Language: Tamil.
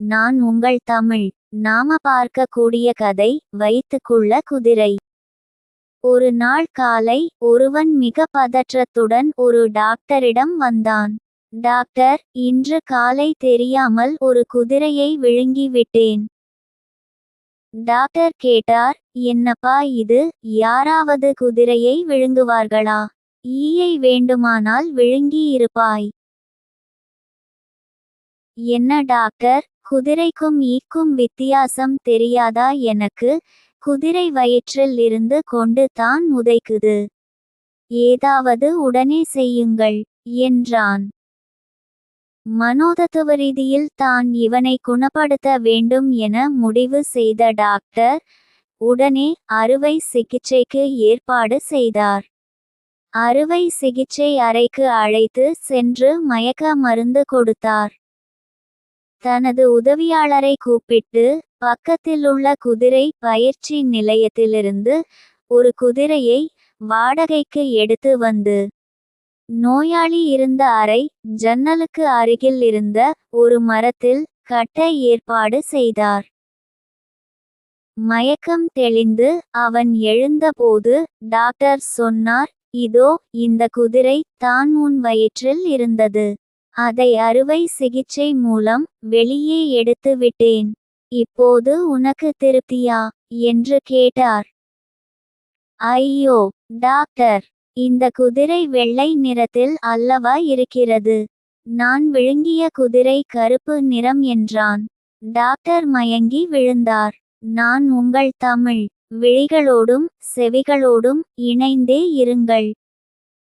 நான் உங்கள் தமிழ். நாம பார்க்க கூடிய கதை வைத்துக்குள்ள குதிரை. ஒரு நாள் காலை ஒருவன் மிக பதற்றத்துடன் ஒரு டாக்டரிடம் வந்தான். டாக்டர் இன்று காலை தெரியாமல் ஒரு குதிரையை விழுங்கி விட்டேன் டாக்டர் கேட்டார் என்னப்பா இது? யாராவது குதிரையை விழுங்குவார்களா? ஈயை வேண்டுமானால் விழுங்கியிருப்பாய். என்ன டாக்டர்? குதிரைக்கும் ஈக்கும் வித்தியாசம் தெரியாதா எனக்கு? குதிரை வயிற்றில் இருந்து கொண்டு தான் உதைக்குது ஏதாவது உடனே செய்யுங்கள் என்றான். மனோதத்துவ ரீதியில் தான் இவனை குணப்படுத்த வேண்டும் என முடிவு செய்த டாக்டர் உடனே அறுவை சிகிச்சைக்கு ஏற்பாடு செய்தார். அறுவை சிகிச்சை அறைக்கு அழைத்து சென்று மயக்க மருந்து கொடுத்தார். தனது உதவியாளரை கூப்பிட்டு பக்கத்திலுள்ள குதிரை பயிற்சி நிலையத்திலிருந்து ஒரு குதிரையை வாடகைக்கு எடுத்து வந்து நோயாளி இருந்த அறை ஜன்னலுக்கு அருகில் இருந்த ஒரு மரத்தில் கட்ட ஏற்பாடு செய்தார். மயக்கம் தெளிந்து அவன் எழுந்தபோது டாக்டர் சொன்னார் இதோ இந்த குதிரை தான் உன் வயிற்றில் இருந்தது. அதை அறுவை சிகிச்சை மூலம் வெளியே எடுத்து விட்டேன். இப்போது உனக்கு திருப்தியா? என்று கேட்டார். ஐயோ டாக்டர் இந்த குதிரை வெள்ளை நிறத்தில் அல்லவா இருக்கிறது? நான் விழுங்கிய குதிரை கருப்பு நிறம் என்றான். டாக்டர் மயங்கி விழுந்தார். நான் உங்கள் தமிழ் விழிகளோடும் செவிகளோடும் இணைந்தே இருங்கள்.